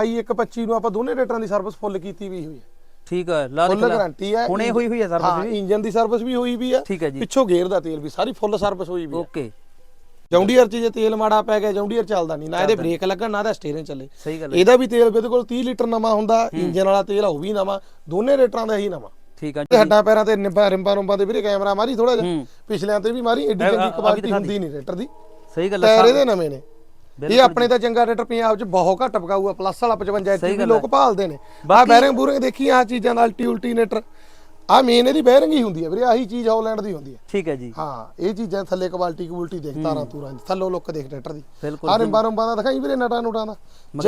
ਆਈ 125 ਨੂੰ ਆਪਾਂ ਦੋਨੇ ਰੇਟਰਾਂ ਦੀ ਸਰਵਿਸ ਫੁੱਲ ਕੀਤੀ ਵੀ ਹੋਈ ਹੈ। ਠੀਕ ਹੈ ਲਾ ਫੁੱਲ। ਗਾਰੰਟੀ ਹੈ ਹੁਣੇ ਹੋਈ ਹੋਈ ਹੈ ਹਾਂ ਸਰਵਿਸ ਵੀ? ਇੰਜਨ ਦੀ ਸਰਵਿਸ ਵੀ ਹੋਈ ਵੀ ਆ। ਠੀਕ ਹੈ ਜੀ। ਪਿੱਛੋਂ ਗੇਅਰ ਦਾ ਤੇਲ ਵੀ ਸਾਰੀ ਫੁੱਲ ਸਰਵਿਸ ਹੋਈ ਵੀ ਆ। ਓਕੇ ਜੌਂਡੀਅਰ 'ਚ ਜੇ ਤੇਲ ਮਾੜਾ ਪੈ ਗਿਆ ਜੌਂਡੀਅਰ ਚੱਲਦਾ ਨਹੀਂ ਨਾ ਇਹਦੇ ਬ੍ਰੇਕ ਲੱਗਣ ਨਾ ਇਹਦਾ ਸਟੀਅਰਿੰਗ ਚੱਲੇ। ਸਹੀ ਗੱਲ ਹੈ। ਇਹਦਾ ਵੀ ਤੇਲ ਬਿਲਕੁਲ 30 ਲੀਟਰ ਨਵਾਂ ਹੁੰਦਾ ਇੰਜਨ ਵਾਲਾ ਤੇਲ ਆ ਉਹ ਵੀ ਨਵਾਂ। ਦੋਨੇ ਰੇਟਰਾਂ ਦਾ ਹੀ ਨਵਾਂ। ਠੀਕ ਹੈ ਤੇ ਜੀ। ਹੱਡਾਂ ਪੈਰਾਂ ਤੇ ਨਿੰਬਾ ਰਿੰਬਾ ਰੁੰਬਾ ਦੇ ਵੀਰੇ ਕੈਮਰਾ ਮਾਰੀ ਥੋੜਾ ਜਿਹਾ। ਹੂੰ। ਪਿਛਲਿਆਂ ਤੇ ਵੀ ਮਾਰੀ ਆ- ਚੰਗੀ ਆ ਦਿਖਾ ਹੁੰਦੀ ਨਹੀਂ ਰੇਟਰ ਦੀ। ਸਹੀ ਗੱਲ ਹੈ ਟਾਇਰ ਇਹਦੇ ਨਵੇਂ ਨੇ। ਇਹ ਆਪਣੇ ਤਾਂ ਚੰਗਾ ਰੇਟਰ ਪੰਜਾਬ 'ਚ ਬਹੁਤ ਘੱਟ ਪਕਾਊਗਾ ਪਲੱਸ ਵਾਲਾ 55 ਸਹੀ ਇੰਚ ਵੀ ਲੋਕ ਭਾਲਦੇ ਨੇ। ਆ ਬੈਰਿੰਗ ਬੂਰਿੰਗ ਦੇਖੀ ਆ ਚੀਜ਼ਾਂ ਦਾ ਅਲਟੀ ਉਲਟੀਨੇਟਰ ਆ ਮੇਨ ਇਹਦੀ ਬੈਰਿੰਗ ਹੀ ਹੁੰਦੀ ਹੈ ਵੀਰੇ ਆਹੀ ਚੀਜ਼ ਹਾਲੈਂਡ ਦੀ ਹੁੰਦੀ ਹੈ। ਠੀਕ ਹੈ ਜੀ। ਹਾਂ ਇਹ ਚੀਜ਼ਾਂ ਥੱਲੇ ਕੁਆਲਿਟੀ ਕੁਆਲਿਟੀ ਦੇਖ ਤਾਰਾਂ ਤੂਰਾਂ ਦੀ ਥੱਲੋਂ ਲੁੱਕ ਦੇਖ ਟਰੈਕਟਰ ਦੀ। ਆ ਰਿੰਬਾਂ ਰੁੰਬਾਂ ਦਾ ਦਿਖਾਈ ਵੀਰੇ ਨਟਾਂ ਨੂਟਾਂ ਦਾ।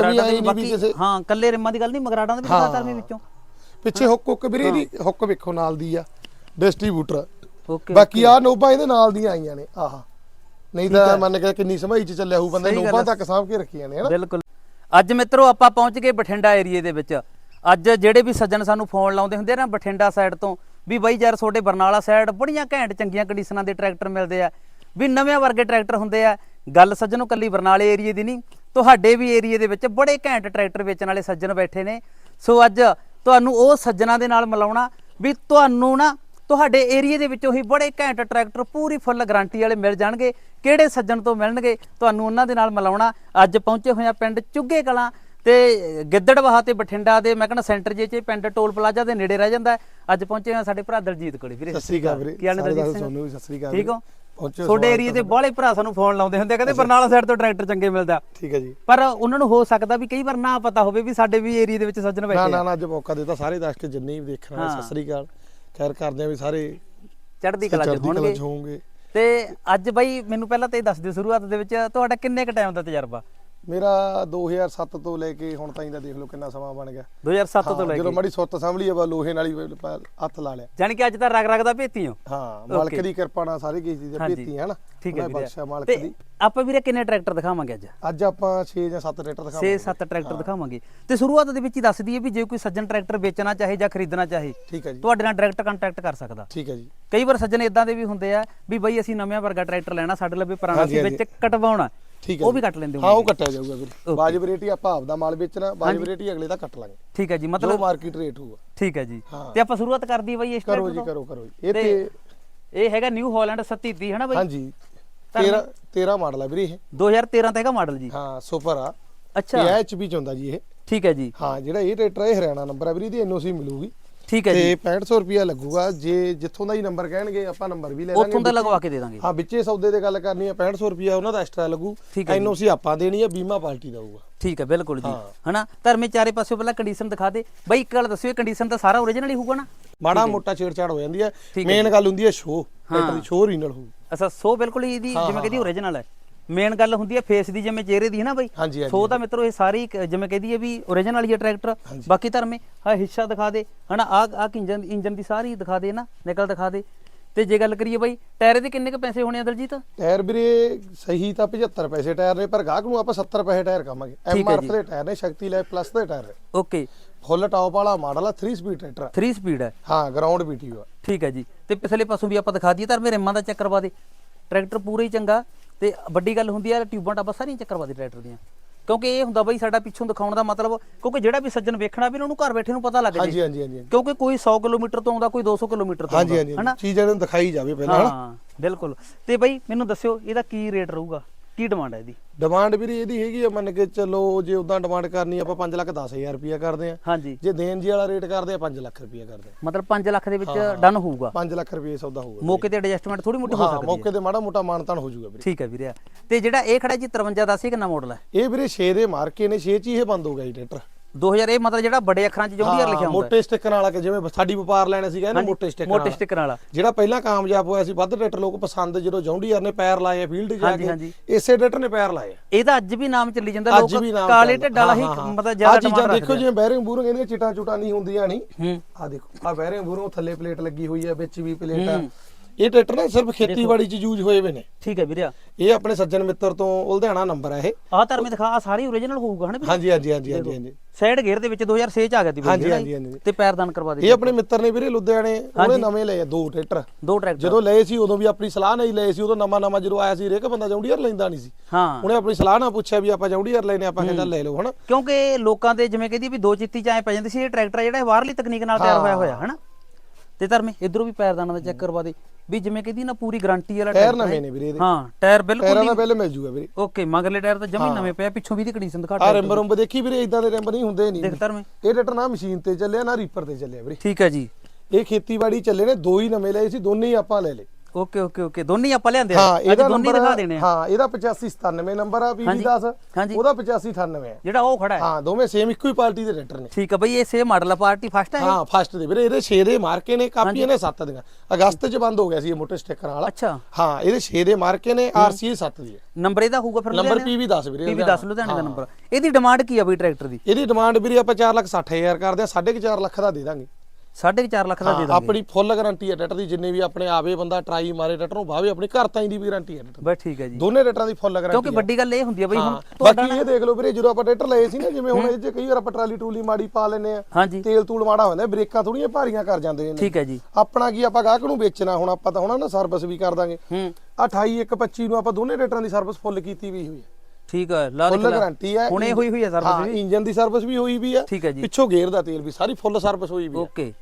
ਆਈ ਦੇ ਬਾਕੀ ਹਾਂ ਕੱਲੇ ਰਿੰਮਾਂ ਦੀ ਗੱਲ ਨਹੀਂ ਮਗਰਾਟਾਂ ਦੇ ਵੀ। ਦਿਖਾਤਾ ਮੈਂ ਵਿੱਚੋਂ। ਪਿੱਛੇ ਹੁੱਕ ਹੁੱਕ ਵੀਰੇ ਇਹਦੀ ਹੁੱਕ ਵੇਖੋ ਨਾਲ ਦੀ ਆ ਡਿਸਟ੍ਰੀਬਿਊਟਰ ਓਕੇ ਬਾਕੀ ਆ ਨੋਬਾਂ ਇਹਦੇ ਨਾਲ ਦੀਆਂ ਆਈਆਂ ਨੇ ਆਹ। ਨਹੀਂ ਤਾਂ ਮੰਨ ਕੇ ਕਿੰਨੀ ਸਮਾਈ ਚ ਚੱਲਿਆ ਹੋਊ ਬੰਦੇ ਨੋਬਾਂ। ਤੱਕ ਸਾਂਭ ਕੇ ਰੱਖੀਆਂ ਨੇ ਹਨਾ? ਬਿਲਕੁਲ। ਅੱਜ ਮਿੱਤਰੋ ਆਪਾਂ ਪਹੁੰਚ ਗਏ ਬਠਿੰਡਾ ਏਰੀਏ ਦੇ ਵਿੱਚ। ਅੱਜ ਜਿਹੜੇ ਵੀ ਸੱਜਣ ਸਾਨੂੰ ਫੋਨ ਲਾਉਂਦੇ ਹੁੰਦੇ ਨਾ ਬਠਿੰਡਾ ਸਾਈਡ ਤੋਂ ਵੀ ਬਾਈ ਯਾਰ ਤੁਹਾਡੇ ਬਰਨਾਲਾ ਸਾਈਡ ਬੜੀਆਂ ਘੈਂਟ ਚੰਗੀਆਂ ਕੰਡੀਸ਼ਨਾਂ ਦੇ ਟਰੈਕਟਰ ਮਿਲਦੇ ਆ ਵੀ ਨਵੇਂ ਵਰਗੇ ਟਰੈਕਟਰ ਹੁੰਦੇ ਆ। ਗੱਲ ਸੱਜਣੋ ਕੱਲੀ ਬਰਨਾਲੇ ਏਰੀਏ ਦੀ ਨਹੀਂ ਤੁਹਾਡੇ ਵੀ ਏਰੀਏ ਦੇ ਵਿੱਚ ਬੜੇ ਘੈਂਟ ਟਰੈਕਟਰ ਵੇਚਣ ਵਾਲੇ ਸੱਜਣ ਬੈਠੇ ਨੇ। ਸੋ ਅੱਜ ਤੁਹਾਨੂੰ ਉਹ ਸੱਜਣਾ ਦੇ ਨਾਲ ਮਿਲਾਉਣਾ ਵੀ ਤੁਹਾਨੂੰ ਨਾ ਤੁਹਾਡੇ ਏਰੀਏ ਦੇ ਵਿੱਚ ਉਹੀ ਬੜੇ ਘੈਂਟ ਟਰੈਕਟਰ ਪੂਰੀ ਫੁੱਲ ਗਾਰੰਟੀ ਵਾਲੇ ਮਿਲ ਜਾਣਗੇ। ਕਿਹੜੇ ਸੱਜਣ ਤੋਂ ਮਿਲਣਗੇ ਤੁਹਾਨੂੰ ਉਹਨਾਂ ਦੇ ਨਾਲ ਮਿਲਾਉਣਾ। ਅੱਜ ਪਹੁੰਚੇ ਹੋਏ ਆ ਪਿੰਡ ਚੁੱਗੇ ਕਲਾਂ ਤੇ ਗਿੱਦੜਵਾਹਾ ਤੇ ਬਠਿੰਡਾ ਦੇ ਮੈਂ ਕਹਿੰਦਾ ਸੈਂਟਰ ਜੇ ਚ ਪਿੰਡ ਟੋਲ ਪਲਾਜ਼ਾ ਦੇ ਨੇੜੇ ਰਹਿ ਜਾਂਦਾ ਹੈ। ਅੱਜ ਪਹੁੰਚੇ ਆ ਸਾਡੇ ਭਰਾ ਦਲਜੀਤ ਕੋਲੇ। ਵੀਰੇ ਸਤਿ ਸ੍ਰੀ ਅਕਾਲ ਵੀਰੇ। ਕੀ ਹਾਲ ਸਾਰੇ ਦਲਜੀਤ ਤੁਹਾਨੂੰ ਵੀ ਸਤਿ ਸ੍ਰੀ ਅਕਾਲ ਠੀਕ ਹੋ? ਪਹੁੰਚੋ ਤੁਹਾਡੇ ਏਰੀਏ ਦੇ ਬਾਹਲੇ ਭਰਾ ਸਾਨੂੰ ਫੋਨ ਲਾਉਂਦੇ ਹੁੰਦੇ ਕਹਿੰਦੇ ਬਰਨਾਲਾ ਸਾਈਡ ਤੋਂ ਟਰੈਕਟਰ ਚੰਗੇ ਮਿਲਦਾ। ਠੀਕ ਹੈ ਜੀ। ਪਰ ਉਹਨਾਂ ਨੂੰ ਹੋ ਸਕਦਾ ਵੀ ਕਈ ਵਾਰ ਨਾ ਪਤਾ ਹੋਵੇ ਵੀ ਸਾਡੇ ਵੀ ਏਰੀਏ ਦੇ ਵਿੱਚ ਸੱਜਣ ਬੈਠੇ ਨਾ ਆ। ਨਾ ਅੱਜ ਮੌਕਾ ਦਿੱਤਾ ਸਾਰੇ ਦੱਸ ਕੇ ਜਿੰਨੇ ਵੀ ਦੇਖਣ ਹਾਂ। ਸਤਿ ਸ੍ਰੀ ਅਕਾਲ। ਖੈਰ ਕਰਦੇ ਆ ਵੀ ਸਾਰੇ ਚੜ੍ਹਦੀ ਕਲਾ ਚ ਚੜ੍ਹਦੀ ਕਲਾ ਹੋਣਗੇ। ਹੋਣਗੇ ਤੇ ਅੱਜ ਬਾਈ ਮੈਨੂੰ ਪਹਿਲਾਂ ਤਾਂ ਦੱਸ ਦਿਓ ਸ਼ੁਰੂਆਤ ਦੇ ਵਿੱਚ ਤੁਹਾਡਾ ਕਿੰਨੇ ਕ ਟਾਈਮ ਦਾ ਤਜਰਬਾ? ਮੇਰਾ 2007 ਤੋਂ ਲੈ ਕੇ ਹੁਣ ਤਾਈਂ ਦਾ ਦੇਖ ਲਓ ਕਿੰਨਾ ਸਮਾਂ ਬਣ ਗਿਆ। 2007 ਤੋਂ ਲੈ ਜਦੋਂ ਕੇ। ਮਾੜੀ ਸੁੱਤ ਸੰਭਲੀ ਆ ਬਾ ਲੋਹੇ ਨਾਲ ਹੀ ਹੱਥ ਲਾ ਲਿਆ। ਜਾਣੀ ਕਿ ਅੱਜ ਤਾਂ ਰਗ ਰਗ ਦਾ ਭੇਤੀ ਹੋ? ਹਾਂ ਮਾਲਕ. ਦੀ ਕਿਰਪਾ ਨਾਲ ਸਾਰੇ ਕਿਸੇ ਦੀ। ਭੇਤੀ ਹੈ ਨਾ। ਠੀਕ ਹੈ ਬਖਸ਼ਿਆ ਮਾਲਕ ਤੇ ਦੀ। ਆਪਾਂ ਵੀਰੇ ਕਿੰਨੇ ਟਰੈਕਟਰ ਦਿਖਾਵਾਂਗੇ ਅੱਜ? ਅੱਜ ਆਪਾਂ 6 ਜਾਂ 7 ਰੇਟਰ ਦਿਖਾਵਾਂਗੇ। 6-7 ਟਰੈਕਟਰ ਦਿਖਾਵਾਂਗੇ। ਤੇ ਸ਼ੁਰੂਆਤ ਦੇ ਵਿੱਚ ਹੀ ਦੱਸ ਦਈਏ ਵੀ ਜੇ ਕੋਈ ਸੱਜਣ ਟਰੈਕਟਰ ਵੇਚਣਾ ਚਾਹੇ ਜਾਂ ਖਰੀਦਣਾ ਚਾਹੇ ਠੀਕ ਹੈ ਜੀ। ਤੁਹਾਡੇ ਨਾਲ ਡਾਇਰੈਕਟ ਕੰਟੈਕਟ ਕਰ ਸਕਦਾ। ਠੀਕ ਹੈ ਜੀ। ਕਈ ਵਾਰ ਸੱਜਣ ਇਦਾਂ ਦੇ ਵੀ ਹੁੰਦੇ ਆ ਵੀ ਬਈ ਅਸੀਂ ਨਵਿਆਂ ਵਰਗਾ ਟਰੈਕਟਰ ਲੈਣਾ ਸਾਡੇ ਲੱਭੇ ਪੁਰਾਣਾ ਸੀ ਵਿੱਚ ਕਟਵਾਉਣਾ। ਠੀਕ ਹੈ ਉਹ ਜੀ। ਵੀ ਕੱਟ ਲੈਂਦੇ ਹਾਂ ਉਹ ਕੱਟਿਆ ਜਾਊਗਾ ਵੀਰੇ। ਵਾਜਬ ਰੇਟ ਹੀ ਆਪਾਂ ਆਪਦਾ ਮਾਲ ਵੇਚਣਾ ਵਾਜਬ ਰੇਟ ਹੀ ਅਗਲੇ ਦਾ ਕੱਟ ਲਾਂਗੇ। ਠੀਕ ਹੈ ਜੀ ਜੋ ਮਤਲਬ ਮਾਰਕੀਟ ਰੇਟ ਹੋਊਗਾ। ਠੀਕ ਹੈ ਜੀ। ਹਾਂ। ਤੇ ਆਪਾਂ ਸ਼ੁਰੂਆਤ ਕਰ ਦਈਏ ਬਈ ਇਸ ਕਰੋ ਜੀ ਤੋਂ? ਕਰੋ ਕਰੋ ਜੀ। ਇਹ ਤੇ ਤੇ ਇਹ ਹੈਗਾ ਨਿਊ ਹਾਲੈਂਡ 3730 ਹੈ ਨਾ ਬਈ? ਹਾਂਜੀ। 13 13 ਮਾਡਲ ਆ ਵੀਰੇ ਇਹ। 2013 ਦਾ ਹੈਗਾ ਮਾਡਲ ਜੀ। ਹਾਂ ਸੁਪਰ ਆ। ਅੱਛਾ। ਇਹ ਐਚਪੀ ਚ ਹੁੰਦਾ ਜੀ ਇਹ। ਠੀਕ ਹੈ ਜੀ। ਹਾਂ ਜਿਹੜਾ ਇਹ ਟਰੈਕਟਰ ਇਹ ਹਰਿਆਣਾ ਨੰਬਰ ਆ ਵੀਰੇ ਇਹਦੀ ਐਨਓਸੀ ਮਿਲੂਗੀ। ਠੀਕ ਹੈ ਤੇ ਜੀ। 6500 ਰੁਪਿਆ ਲੱਗੂਗਾ। ਜੇ ਜਿੱਥੋਂ ਦਾ ਹੀ ਨੰਬਰ ਕਹਿਣਗੇ ਆਪਾਂ ਨੰਬਰ ਵੀ ਲੈ ਲਾਂਗੇ। ਉੱਥੋਂ ਦਾ ਲਗਵਾ ਕੇ ਦੇ ਦਾਂਗੇ। ਹਾਂ ਵਿੱਚੇ ਸੌਦੇ ਦੇ ਗੱਲ ਕਰਨੀ ਹੈ 6500 ਰੁਪਿਆ ਉਹਨਾਂ ਦਾ ਐਕਸਟਰਾ ਲੱਗੂ। ਹੈ। ਐਨਓਸੀ ਆਪਾਂ ਦੇਣੀ ਹੈ ਬੀਮਾ ਪਾਰਟੀ ਦਾ ਹੋਊਗਾ। ਠੀਕ ਹੈ ਬਿਲਕੁਲ ਜੀ। ਹਾਂ। ਹਨਾ? ਧਰਮੇ ਚਾਰੇ ਪਾਸੇ ਪਹਿਲਾਂ ਕੰਡੀਸ਼ਨ ਦਿਖਾ ਦੇ। ਬਈ ਇੱਕ ਗੱਲ ਦੱਸਿਓ ਇਹ ਕੰਡੀਸ਼ਨ ਤਾਂ ਸਾਰਾ ਓਰੀਜਨਲ ਹੀ ਹੋਊਗਾ ਨਾ? ਮਾੜਾ ਮੋਟਾ ਛੇੜਛਾੜ ਹੋ ਜਾਂਦੀ ਹੈ। ਹੈ ਮੇਨ ਗੱਲ ਹੁੰਦੀ ਹੈ ਸ਼ੋ ਦੀ ਸ਼ੋ ਰੀਨਲ ਹੋਊ। ਅਸਾ ਸੋ ਬਿਲਕੁਲ ਹੀ ਇਹਦੀ ਜਿਵੇਂ ਕਹਿੰਦੀ ਓਰੀਜਨਲ ਹੈ। ਮੇਨ ਗੱਲ ਹੁੰਦੀ ਹੈ ਫੇਸ ਦੀ ਜਿਵੇਂ ਚਿਹਰੇ ਦੀ ਹੈ ਨਾ ਬਈ? ਹਾਂਜੀ ਹਾਂਜੀ ਸੋ ਤਾਂ ਮਿੱਤਰੋ ਇਹ ਸਾਰੀ ਇੱਕ ਜਿਵੇਂ ਕਹਦੀ ਹੈ ਵੀ ਓਰੀਜਨਲ ਹੀ ਹੈ ਟਰੈਕਟਰ ਬਾਕੀ ਧਰਮੇ ਹਾਂ ਹਿੱਸਾ ਦਿਖਾ ਦੇ ਹਨਾ ਆ ਆ ਇੰਜਨ ਇੰਜਨ ਦੀ ਸਾਰੀ ਦਿਖਾ ਦੇ ਨਾ ਨਿਕਲ ਦਿਖਾ ਦੇ। ਤੇ ਜੇ ਗੱਲ ਕਰੀਏ ਬਈ ਟਾਇਰ ਦੇ ਕਿੰਨੇ ਕ ਪੈਸੇ ਹੋਣੇ ਆ ਦਲਜੀਤ? ਟਾਇਰ ਵੀਰੇ ਸਹੀ ਤਾਂ 75 ਪੈਸੇ ਟਾਇਰ ਨੇ ਪਰ ਗਾਹਕ ਨੂੰ ਆਪਾਂ 70 ਪੈਸੇ ਟਾਇਰ ਕਵਾਂਗੇ ਠੀਕ ਹੈ ਐਮਆਰਐਫ ਜੀ। ਦੇ ਟਾਇਰ ਨੇ ਸ਼ਕਤੀ ਲਾਈਫ ਪਲੱਸ ਦੇ ਟਾਇਰ ਨੇ। ਓਕੇ। ਫੁੱਲ ਟਾਪ ਵਾਲਾ ਮਾਡਲ ਆ 3 ਸਪੀਡ ਟਰੈਕਟਰ ਆ। 3 ਸਪੀਡ ਹੈ ਹਾਂ ਗਰਾਊਂਡ ਬੀਟੀਓ ਆ। ਠੀਕ ਹੈ ਜੀ। ਤੇ ਪਿਛਲੇ ਪਾਸੋਂ ਵੀ ਆਪਾਂ ਦਿਖਾ ਦਈਏ ਧਰਮੇ ਰਿਮਾਂ ਦਾ ਚੈੱਕ ਕਰਵਾ ਦੇ। ਟਰੈਕਟਰ ਪੂਰਾ ਹੀ ਚੰਗਾ। ਤੇ ਵੱਡੀ ਗੱਲ ਹੁੰਦੀ ਹੈ ਟਿਊਬਾਂ ਟਾਬਾਂ ਸਾਰੀਆਂ ਚੈੱਕ ਕਰਵਾ ਦੇ ਟਰੈਕਟਰ ਦੀਆਂ। ਕਿਉਂਕਿ ਇਹ ਹੁੰਦਾ ਬਈ ਸਾਡਾ ਪਿੱਛੋਂ ਦਿਖਾਉਣ ਦਾ ਮਤਲਬ ਕਿਉਂਕਿ ਜਿਹੜਾ ਵੀ ਸੱਜਣ ਵੇਖਣਾ ਵੀ ਉਹਨੂੰ ਘਰ ਬੈਠੇ ਨੂੰ ਪਤਾ ਲੱਗ ਹਾਂਜੀ ਜੇ। ਹਾਂਜੀ ਹਾਂਜੀ ਕਿਉਂਕਿ ਕੋਈ 100 ਕਿਲੋਮੀਟਰ ਤੋਂ ਆਉਂਦਾ ਕੋਈ 200 ਕਿਲੋਮੀਟਰ ਤੋਂ ਹਾਂਜੀ ਆਉਂਦਾ ਹਾਂਜੀ ਚੀਜ਼ਾਂ ਨੂੰ ਦਿਖਾਈ ਜਾਵੇ ਪਹਿਲਾਂ ਹਨਾ? ਹਾਂ ਬਿਲਕੁਲ। ਤੇ ਬਈ ਮੈਨੂੰ ਦੱਸਿਓ ਇਹਦਾ ਕੀ ਰੇਟ ਰਹੂਗਾ? ਕੀ ਡਿਮਾਂਡ ਹੈ ਇਹਦੀ? ਡਿਮਾਂਡ ਵੀਰੇ ਇਹਦੀ ਹੈਗੀ ਆ ਮੰਨ ਕੇ ਚੱਲੋ ਜੇ ਉਦਾਂ ਡਿਮਾਂਡ ਕਰਨੀ ਆਪਾਂ 5 ਲੱਖ 10000 ਰੁਪਿਆ ਕਰਦੇ ਆ। ਹਾਂਜੀ। ਜੇ ਦੇਣ ਜੀ ਵਾਲਾ ਰੇਟ ਕਰਦੇ ਆ 5 ਲੱਖ ਰੁਪਿਆ ਕਰਦੇ ਆ। ਮਤਲਬ 5 ਲੱਖ ਦੇ ਵਿੱਚ ਡਨ ਹੋਊਗਾ? 5 ਲੱਖ ਰੁਪਏ ਸੌਦਾ ਹੋਊਗਾ ਮੌਕੇ ਤੇ ਐਡਜਸਟਮੈਂਟ ਥੋੜੀ ਮੋਟੀ ਹੋ ਹਾਂ ਸਕਦੀ ਹੈ। ਮੌਕੇ ਤੇ ਮਾੜਾ ਮੋਟਾ ਮਾਨਤਾਨ ਹੋ ਜਾਊਗਾ ਵੀਰੇ। ਠੀਕ ਹੈ ਵੀਰੇ। ਤੇ ਜਿਹੜਾ ਇਹ ਖੜਾ ਜੀ 53 ਦਾ ਸੀ ਕਿੰਨਾ ਮਾਡਲ ਹੈ? ਇਹ ਵੀਰੇ 6 ਦੇ ਮਾਰਕੇ ਨੇ 6 ਚ ਹੀ ਇਹ ਬੰਦ ਹੋ ਗਿਆ ਜੀ ਟਰੈਕਟਰ 2000 ਇਹ ਮਤਲਬ ਜਿਹੜਾ ਬੜੇ ਅੱਖਰਾਂ 'ਚ ਜੌਂਡੀਅਰ ਲਿਖਿਆ ਹੁੰਦਾ ਮੋਟੇ ਸਟਿੱਕਰ ਵਾਲਾ ਕਿ ਜਿਵੇਂ ਸਾਡੀ ਵਪਾਰ ਲੈਣੇ ਸੀਗਾ ਨਾ ਮੋਟੇ ਸਟਿੱਕਰ ਮੋਟੇ ਸਟicker ਵਾਲਾ ਜਿਹੜਾ ਪਹਿਲਾਂ ਕਾਮਯਾਬ ਹੋਇਆ ਸੀ ਵੱਧ ਟਰੈਕਟਰ ਲੋਕ ਪਸੰਦ ਜਦੋਂ ਜੌਂਡੀਅਰ ਨੇ ਪੈਰ ਲਾਏ ਫੀਲਡ ਜਾ ਕੇ। ਇਸੇ ਟਰੈਕਟਰ ਨੇ ਪੈਰ ਲਾਏ। ਇਹਦਾ ਅੱਜ ਵੀ ਨਾਮ ਚੱਲੀ ਜਾਂਦਾ ਲੋਕ ਕਾਲੇ। ਢਿੱਡ ਵਾਲਾ ਹੀ। ਮਤਲਬ ਜ਼ਿਆਦਾ ਚੀਜ਼ਾਂ ਡਿਮਾਂਡ ਦੇਖੋ ਜਿਵੇਂ ਬੈਰਿੰਗ ਬੂਰਿੰਗ ਇਹਦੀਆਂ ਚਿਟਾਂ ਚੁਟਾਂ ਨਹੀਂ ਹੁੰਦੀਆਂ ਨਹੀਂ ਹੂੰ ਆ ਦੇਖੋ ਆ ਬੈਰਿੰਗ ਬੂਰਿੰਗ ਥੱਲੇ ਪਲੇਟ ਲੱਗੀ ਹੋਈ ਹੈ ਵਿੱਚ ਵੀ ਪਲੇਟ ਆ ਇਹ ਟਰੈਕਟਰ ਨਾ ਸਿਰਫ ਖੇਤੀਬਾੜੀ 'ਚ ਯੂਜ਼ ਹੋਏ ਵੇ ਨੇ। ਠੀਕ ਹੈ ਵੀਰੇ ਇਹ ਆਪਣੇ ਸੱਜਣ ਮਿੱਤਰ ਤੋਂ ਲੁਧਿਆਣਾ ਨੰਬਰ ਹੈ ਇਹ। ਆਹ ਧਰਮੇ ਦਿਖਾ ਆਹ ਸਾਰੀ ਓਰੀਜਨਲ ਹੋਊਗਾ ਹਨਾ ਹਾਂਜੀ ਹਾਂਜੀ ਹਾਂਜੀ ਹਾਂਜੀ ਹਾਂਜੀ। ਸਾਈਡ ਗੇਅਰ ਦੇ ਵਿੱਚ 2006 ਚ ਆ ਗਿਆ ਸੀ ਹਾਂਜੀ, ਹਾਂਜੀ। ਹਾਂਜੀ। ਤੇ ਪੈਰਦਾਨ ਕਰਵਾ ਦੇ ਇਹ ਆਪਣੇ ਮਿੱਤਰ ਨੇ ਵੀਰੇ ਲੁਧਿਆਣੇ ਉਹਨੇ ਨਵੇਂ ਲਏ ਆ ਦੋ ਟਰੈਕਟਰ। ਦੋ ਟਰੈਕਟਰ। ਜਦੋਂ ਲਏ ਸੀ ਉਦੋਂ ਵੀ ਆਪਣੀ ਸਲਾਹ ਨਹੀਂ ਲਏ ਸੀ ਉਦੋਂ ਨਵਾਂ ਨਵਾਂ ਜਦੋਂ ਆਇਆ ਸੀ ਰੇਕ ਬੰਦਾ ਜੌਂਡੀਅਰ ਲੈਂਦਾ ਨਹੀਂ ਸੀ। ਹਾਂ। ਉਹਨੇ ਆਪਣੀ ਸਲਾਹ ਨਾਲ ਪੁੱਛਿਆ ਵੀ ਆਪਾਂ ਜੌਂਡੀਅਰ ਲੈਨੇ ਆਪਾਂ ਕਹਿੰਦਾ ਲੈ ਲਓ ਹਨਾ। ਕਿਉਂਕਿ ਲੋਕਾਂ ਦੇ ਜਿਵੇਂ ਕਹਿੰਦੀ ਵੀ ਦੋ ਚਿੱਤੀ ਚ ਐ ਪੈ ਜਾਂਦੀ ਸੀ ਇਹ ਟਰੈਕਟਰ ਆ ਜਿਹੜਾ ਇਹ ਬਾਹਰਲੀ ਤਕਨੀਕ ਨਾਲ ਤਿਆਰ ਹੋਇਆ ਹੋਇਆ ਹਨਾ। ਤੇ ਧਰਮੇ ਇਧਰੋਂ ਵੀ ਪੈਰਦਾਨਾਂ ਦਾ ਚੈੱਕ ਕਰਵਾ ਦੇ। ਵੀ ਜਿਵੇਂ ਕਹਿੰਦੀ ਨਾ ਪੂਰੀ ਗਾਰੰਟੀ ਵਾਲਾ ਟਾਇਰ ਨਵੇਂ। ਨੇ ਵੀਰੇ ਇਹਦੇ। ਹਾਂ ਟਾਇਰ ਬਿਲਕੁਲ ਟਾਇਰਾਂ ਦਾ ਬਿੱਲ ਮਿਲ ਜੂਗਾ ਵੀਰੇ। ਓਕੇ ਮਗਰਲੇ ਟਾਇਰ ਤਾਂ ਜਮੀ ਨਵੇਂ ਪਿਆ ਪਿੱਛੋਂ ਵੀ ਦੀ ਕੰਡੀਸ਼ਨ ਦਿਖਾ ਆ ਰਿੰਬ ਰੰਬ ਦੇਖੀ ਵੀਰੇ ਇਦਾਂ ਦੇ ਰਿੰਬ ਨਹੀਂ ਹੁੰਦੇ ਨਹੀਂ। ਦੇਖ ਧਰਮੇ ਇਹ ਟਰੈਕਟਰ ਨਾ ਮਸ਼ੀਨ ਤੇ ਚੱਲਿਆ ਨਾ ਰੀਪਰ ਤੇ ਚੱਲਿਆ ਵੀਰੇ। ਠੀਕ ਹੈ ਜੀ। ਇਹ ਖੇਤੀਬਾੜੀ ਚੱਲੇ ਨੇ ਦੋ ਹੀ ਨਵੇਂ ਲਏ ਸੀ ਦੋਨੇ ਹੀ ਆਪਾਂ ਲੈ ਲਏ। Okay okay okay. ਦੋਨੇ ਹੀ ਆਪਾਂ ਲਿਆਂਦੇ ਆ। ਹਾਂ ਅੱਜ ਇਹਦਾ ਨੰਬਰ ਦਿਖਾ ਦੇਣੇ ਆ। ਹਾਂ ਇਹਦਾ 8597 ਨੰਬਰ ਆ ਹਾਂਜੀ, 2010 ਹਾਂਜੀ। ਉਹਦਾ 8598 ਹੈ ਜਿਹੜਾ ਉਹ ਖੜਾ ਹੈ। ਹਾਂ ਦੋਵੇਂ ਸੇਮ ਇੱਕੋ ਹੀ ਪਾਰਟੀ ਦੇ ਟਰੈਕਟਰ ਨੇ। ਠੀਕ ਹੈ ਬਈ ਇਹ ਸੇਮ ਮਾਡਲ ਪਾਰਟੀ ਫਸਟ ਹੈ? ਹਾਂ ਫਸਟ ਦੇ ਵੀਰੇ ਇਹਦੇ 6 ਦੇ ਮਾਰਕੇ ਨੇ ਕਾਪੀਆਂ ਨੇ 7 ਦੀਆਂ। ਅਗਸਤ ਚ ਬੰਦ ਹੋ ਗਿਆ ਸੀ ਇਹ ਮੋਟੇ ਸਟicker ਵਾਲਾ। ਅੱਛਾ। ਹਾਂ ਇਹਦੇ 6 ਦੇ ਮਾਰਕੇ ਨੇ ਆਰਸੀਏ 7 ਦੀ ਹੈ। ਨੰਬਰ ਇਹਦਾ ਹੋਊਗਾ ਫਿਰ ਨੰਬਰ ਪੀਵੀ 10 ਵੀਰੇ ਪੀਵੀ 10 ਲੁਧਿਆਣੇ ਦਾ। ਨੰਬਰ। ਇਹਦੀ ਡਿਮਾਂਡ ਕੀ ਆ ਬਈ ਟਰੈਕਟਰ ਦੀ? ਇਹਦੀ ਡਿਮਾਂਡ ਵੀਰੇ ਆਪਾਂ 4 ਲੱਖ 60000 ਕਰਦੇ ਆ 4.5 ਲੱਖ ਦਾ ਦੇ ਦਾਂਗੇ। 4.5 ਲੱਖ ਦਾ ਦੇ ਦਾਂਗੇ। ਆਪਣੀ ਫੁੱਲ ਗਾਰੰਟੀ ਹੈ ਟਰੈਕਟਰ ਦੀ ਜਿੰਨੇ ਵੀ ਆਪਣੇ ਆਵੇ ਬੰਦਾ ਟਰਾਈ ਮਾਰੇ ਟਰੈਕਟਰ ਨੂੰ ਵਾਵੇ ਆਪਣੀ ਘਰ ਤਾਈਂ ਦੀ ਵੀ ਗਾਰੰਟੀ ਹੈ ਬਸ ਠੀਕ ਹੈ ਜੀ। ਦੋਨੇ ਟਰੈਕਟਰਾਂ ਦੀ ਫੁੱਲ ਗਾਰੰਟੀ ਕਿਉਂਕਿ ਵੱਡੀ ਗੱਲ ਇਹ ਹੁੰਦੀ ਹੈ ਬਈ ਹੁਣ ਬਾਕੀ ਇਹ ਦੇਖ ਲਓ ਵੀਰੇ ਜਦੋਂ ਆਪਾਂ ਟਰੈਕਟਰ ਲਏ ਸੀ ਨਾ ਜਿਵੇਂ ਹੁਣ ਇਹ ਜੇ ਕਈ ਵਾਰ ਆਪਾਂ ਟਰਾਲੀ ਟੂਲੀ ਮਾੜੀ ਪਾ ਲੈਨੇ ਆ ਤੇਲ ਤੂਲ ਮਾੜਾ ਹੁੰਦਾ ਬ੍ਰੇਕਾਂ ਥੋੜੀਆਂ ਭਾਰੀਆਂ ਕਰ ਜਾਂਦੇ ਨੇ। ਠੀਕ ਹੈ ਜੀ। ਆਪਣਾ ਕੀ ਆਪਾਂ ਗਾਹਕ ਨੂੰ ਵੇਚਣਾ ਹੁਣ ਆਪਾਂ ਤਾਂ ਹੁਣ ਨਾ ਸਰਵਿਸ ਵੀ ਕਰ ਦਾਂਗੇ। ਹੂੰ। 28 1 25 ਨੂੰ ਆਪਾਂ ਦੋਨੇ ਟਰੈਕਟਰਾਂ ਦੀ ਸਰਵਿਸ ਫੁੱਲ ਕੀਤੀ ਵੀ ਹੋਈ ਹੈ। ਠੀਕ ਹੈ ਲਾ ਫੁੱਲ ਗਾਰੰਟੀ ਹੈ ਹੁਣੇ ਹੋਈ ਹੋਈ ਹੈ ਸਰਵਿਸ ਹਾਂ ਇੰਜਨ ਦੀ ਸਰਵਿਸ ਵੀ ਹੋਈ ਵੀ ਹੈ। ਪਿੱਛੋਂ ਗੇਅਰ ਦਾ ਤੇਲ ਵੀ ਸਾਰੀ ਫੁੱਲ ਸਰਵਿਸ ਹੋਈ ਵੀ ਆ ਓਕੇ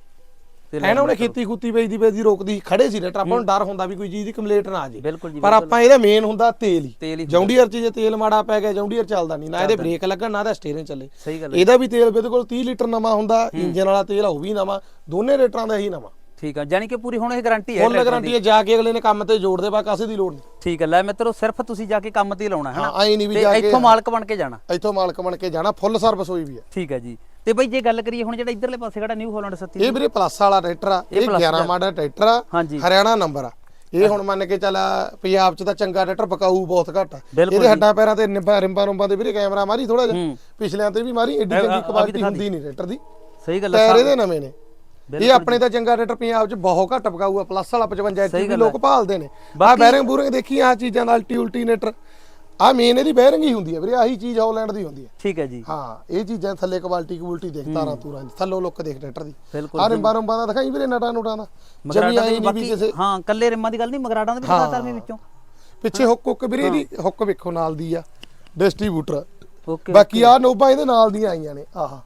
ਐ ਨਾ ਉਹਨੇ ਖੇਤੀ ਖੂਤੀ ਵੇਚਦੀ ਵੇਚਦੀ ਰੋਕਦੀ ਖੜੇ ਸੀ ਟਰੈਕਟਰ ਆਪਾਂ ਨੂੰ ਡਰ ਹੁੰਦਾ ਵੀ ਕੋਈ ਚੀਜ਼ ਦੀ ਕੰਪਲੇਂਟ ਨਾ ਆ ਜੇ। ਪਰ ਆਪਾਂ ਇਹਦਾ ਮੇਨ ਹੁੰਦਾ ਤੇਲ ਹੀ। ਹੀ ਜੌਂਡੀਅਰ ਚ ਜੇ ਤੇਲ ਮਾੜਾ ਪੈ ਗਿਆ ਜੌਂਡੀਅਰ ਚੱਲਦਾ ਨਹੀਂ ਨਾ ਇਹਦੇ ਬ੍ਰੇਕ ਲੱਗਣ ਨਾ ਇਹਦਾ ਸਟੀਅਰਿੰਗ ਚੱਲੇ। ਹੈ। ਇਹਦਾ ਵੀ ਤੇਲ ਬਿਲਕੁਲ 30 ਲੀਟਰ ਨਵਾਂ ਹੁੰਦਾ ਇੰਜਨ ਵਾਲਾ ਤੇਲ ਆ ਉਹ ਵੀ ਨਵਾਂ ਦੋਨੇ ਰੇਟਰਾਂ ਦਾ ਹੀ ਨਵਾਂ। ਠੀਕ ਹੈ ਜਾਨੀ ਕਿ ਪੂਰੀ ਹੁਣ ਇਹ ਗਾਰੰਟੀ ਹੈ ਫੁੱਲ ਗਾਰੰਟੀ ਹੈ ਜਾ ਕੇ ਅਗਲੇ ਨੇ ਕੰਮ ਤੇ ਜੋੜ ਦੇ ਬਾ ਕਾਸੇ ਦੀ ਲੋੜ ਨਹੀਂ ਠੀਕ ਹੈ ਲੈ ਮਿੱਤਰੋ ਸਿਰਫ ਤੁਸੀਂ ਜਾ ਕੇ ਕੰਮ ਤੇ ਹੀ ਲਾਉਣਾ ਹੈ ਹਾਂ ਨਾ ਐ ਨਹੀਂ ਵੀ ਜਾ ਕੇ ਇੱਥੋਂ ਮਾਲਕ ਬਣ ਕੇ ਜਾਣਾ। ਇੱਥੋਂ ਮਾਲਕ ਬਣ ਕੇ ਜਾਣਾ ਫੁੱਲ ਸਰਵਿਸ ਹੋਈ ਵੀ ਹੈ। ਠੀਕ ਹੈ ਜੀ। ਤੇ ਬਈ ਜੇ ਗੱਲ ਕਰੀਏ ਹੁਣ ਜਿਹੜਾ ਇਧਰਲੇ ਪਾਸੇ ਖੜਾ ਨਿਊ ਹਾਲੈਂਡ 37 ਇਹ ਵੀਰੇ ਪਲੱਸ ਵਾਲਾ ਟਰੈਕਟਰ ਆ ਇਹ 11 ਮਾਡਲ ਟਰੈਕਟਰ ਆ ਹਰਿਆਣਾ ਨੰਬਰ ਆ। ਇਹ ਹੁਣ ਮੰਨ ਕੇ ਚੱਲ ਪੰਜਾਬ ਚ ਤਾਂ ਚੰਗਾ ਟਰੈਕਟਰ ਬਕਾਊ ਬਹੁਤ ਘੱਟ ਆ। ਇਹਦੇ ਹੱਡਾਂ ਪੈਰਾਂ ਤੇ ਨਿੰਬਾ ਰਿੰਬਾਂ ਰੁੰਬਾਂ ਦੇ ਵੀਰੇ ਕੈਮਰਾ ਮਾਰੀ ਥੋੜਾ ਜਿਹਾ। ਪਿਛਲਿਆਂ ਤੇ ਵੀ ਮਾਰੀ ਆ- ਆ- ਚੰਗੀ ਆ ਕੁਆਲਿਟੀ ਹੁੰਦੀ ਨਹੀਂ ਟਰੈਕਟਰ ਦੀ। ਸਹੀ ਗੱਲ ਹੈ ਟਾਇਰ ਇਹਦੇ ਨਵੇਂ ਨੇ। ਇਹ ਆਪਣੇ ਤਾਂ ਚੰਗਾ ਟਰੈਕਟਰ ਪੰਜਾਬ 'ਚ ਬਹੁਤ ਘੱਟ ਪਕਾਊ ਆ ਪਲੱਸ ਵਾਲਾ 55 ਸਹੀ ਐਚ ਵੀ ਲੋਕ ਭਾਲਦੇ ਨੇ। ਆ ਬੈਰਿੰਗ ਬੂਰਿੰਗ ਦੇਖੀ ਆ ਚੀਜ਼ਾਂ ਦਾ ਅਲਟੀ ਉਲਟੀਨੇਟਰ ਆ ਮੇਨ ਇਹਦੀ ਬੈਰਿੰਗ ਹੀ ਹੁੰਦੀ ਹੈ ਵੀਰੇ ਆਹੀ ਚੀਜ਼ ਹਾਲੈਂਡ ਦੀ ਹੁੰਦੀ ਹੈ। ਠੀਕ ਹੈ ਜੀ। ਹਾਂ ਇਹ ਚੀਜ਼ਾਂ ਥੱਲੇ ਕੁਆਲਿਟੀ ਕੁਆਲਿਟੀ ਦੇਖ ਤਾਰਾਂ ਤੂਰਾਂ ਦੀ ਥੱਲੋਂ ਲੁੱਕ ਦੇਖ ਟਰੈਕਟਰ ਦੀ। ਬਿਲਕੁਲ ਆ ਰਿੰਬਾਂ ਰੁੰਬਾਂ ਦਾ ਦਿਖਾਈ ਵੀਰੇ ਨਟਾਂ ਨੂਟਾਂ ਦਾ। ਜਮੀ ਆਈ ਦੇ ਨਹੀਂ ਵੀ ਕਿਸੇ ਹਾਂ ਕੱਲੇ ਰਿੰਮਾਂ ਦੀ ਗੱਲ ਨਹੀਂ ਮਗਰਾਟਾਂ ਦੇ ਵੀ ਦਿਖਾਤਾ ਮੈਂ ਵਿੱਚੋਂ। ਪਿੱਛੇ ਹੁੱਕ ਹੁੱਕ ਵੀਰੇ ਇਹਦੀ ਹੁੱਕ ਵੇਖੋ ਨਾਲ ਦੀ ਆ ਡਿਸਟ੍ਰੀਬਿਊਟਰ ਓਕੇ ਬਾਕੀ ਆ ਨੋਬਾਂ ਇਹਦੇ ਨਾਲ ਦੀਆਂ ਆਈਆਂ ਨੇ ਆਹ।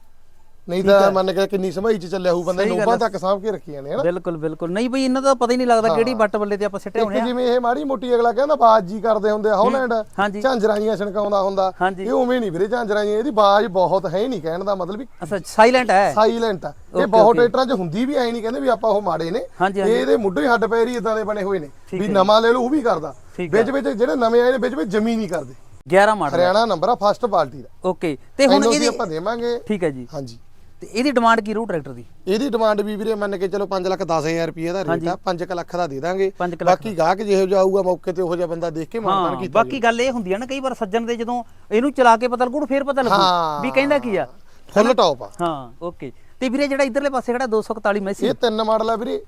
ਨਹੀਂ ਤਾਂ ਮੰਨ ਕੇ ਕਿੰਨੀ ਸਮਾਈ ਚ ਚੱਲਿਆ ਹੋਊ ਬੰਦੇ ਨੋਬਾਂ। ਤੱਕ ਸਾਂਭ ਕੇ ਰੱਖੀਆਂ ਨੇ ਹਨਾ? ਬਿਲਕੁਲ ਬਿਲਕੁਲ। ਨਹੀਂ ਬਈ ਇਹਨਾਂ ਦਾ ਪਤਾ ਹੀ ਨਹੀਂ ਲੱਗਦਾ ਕਿਹੜੀ ਬੱਟ ਬੱਲੇ ਤੇ ਆਪਾਂ ਸਿੱਟੇ ਹੋਣੇ ਆ। ਜਿਵੇਂ ਇਹ ਮਾੜੀ ਮੋਟੀ ਅਗਲਾ ਕਹਿੰਦਾ ਬਾਜ ਜੀ ਕਰਦੇ ਹੁੰਦੇ ਆ ਹਾਲੈਂਡ ਝਾਂਜਰਾਈਆਂ ਛਣਕਾਉਂਦਾ ਹੁੰਦਾ। ਇਹ ਉਵੇਂ ਨਹੀਂ ਵੀਰੇ ਝਾਂਜਰਾਈਆਂ ਇਹਦੀ ਬਾਜ ਬਹੁਤ ਹੈ ਨਹੀਂ ਕਹਿਣ ਦਾ ਮਤਲਬ ਵੀ ਅੱਛਾ ਸਾਇਲੈਂਟ ਹੈ। ਸਾਇਲੈਂਟ ਆ। ਇਹ ਬਹੁਤ. ਟਰੈਕਟਰਾਂ 'ਚ ਹੁੰਦੀ ਵੀ ਐ ਨਹੀਂ ਕਹਿੰਦੇ ਵੀ ਆਪਾਂ ਉਹ ਮਾੜੇ ਨੇ। ਇਹਦੇ ਮੁੱਢੇ ਹੱਡ ਪੈਰ ਹੀ ਇਦਾਂ ਦੇ ਬਣੇ ਹੋਏ ਨੇ ਵੀ ਹੈ। ਨਵਾਂ ਲੈ ਲਓ ਉਹ ਵੀ ਕਰਦਾ। ਵਿੱਚ ਵਿੱਚ ਜਿਹੜੇ ਨਵੇਂ ਆਏ ਨੇ ਵਿੱਚ ਵਿੱਚ ਜ਼ਮੀਨ ਹੀ ਕਰਦੇ। 11 ਮਾਡਲ ਹਰਿਆਣਾ ਨੰਬਰ ਆ ਫਸਟ ਪਾਰਟੀ ਦਾ। ਓਕੇ ਤੇ ਹੁਣ ਇਹਦੀ ਆਪਾਂ ਦੇਵਾਂਗੇ। ਠੀਕ ਹੈ ਜੀ। ਹਾਂਜੀ। ਤੇ ਇਹਦੀ ਡਿਮਾਂਡ ਕੀ ਰੂ ਟਰੈਕਟਰ ਦੀ? ਇਹਦੀ ਡਿਮਾਂਡ ਵੀ ਵੀਰੇ ਮੰਨ ਕੇ ਚਲੋ 5 ਲੱਖ 10000 ਰੁਪਏ ਦਾ ਰੇਟ ਆ 5 ਲੱਖ ਦਾ ਦੇ ਦਾਂਗੇ। ਬਾਕੀ ਗਾਹਕ ਜਿਹੋ ਜਿਹਾ ਆਊਗਾ ਮੌਕੇ ਤੇ ਉਹੋ ਜਿਹਾ ਬੰਦਾ ਦੇਖ ਕੇ ਮਾਨਤਾਨ ਹਾਂ ਕੀਤਾ ਬਾਕੀ ਗੱਲ ਇਹ ਹੁੰਦੀ ਹੈ ਨਾ ਕਈ ਵਾਰ ਸੱਜਣ ਦੇ ਜਦੋਂ ਇਹਨੂੰ ਚਲਾ ਕੇ ਪਤਾ ਲੱਗੂ ਫੇਰ ਪਤਾ ਲੱਗੂ। ਵੀ ਕਹਿੰਦਾ ਕੀ ਆ। ਫੁੱਲ ਟੌਪ ਆ। ਹਾਂ ਓਕੇ ਤੇ ਵੀਰੇ ਜਿਹੜਾ ਇਧਰਲੇ ਪਾਸੇ ਖੜਾ 241 ਮੈਸੀ ਇਹ ਤਿੰਨ ਮਾਡਲ ਆ ਵੀਰੇ।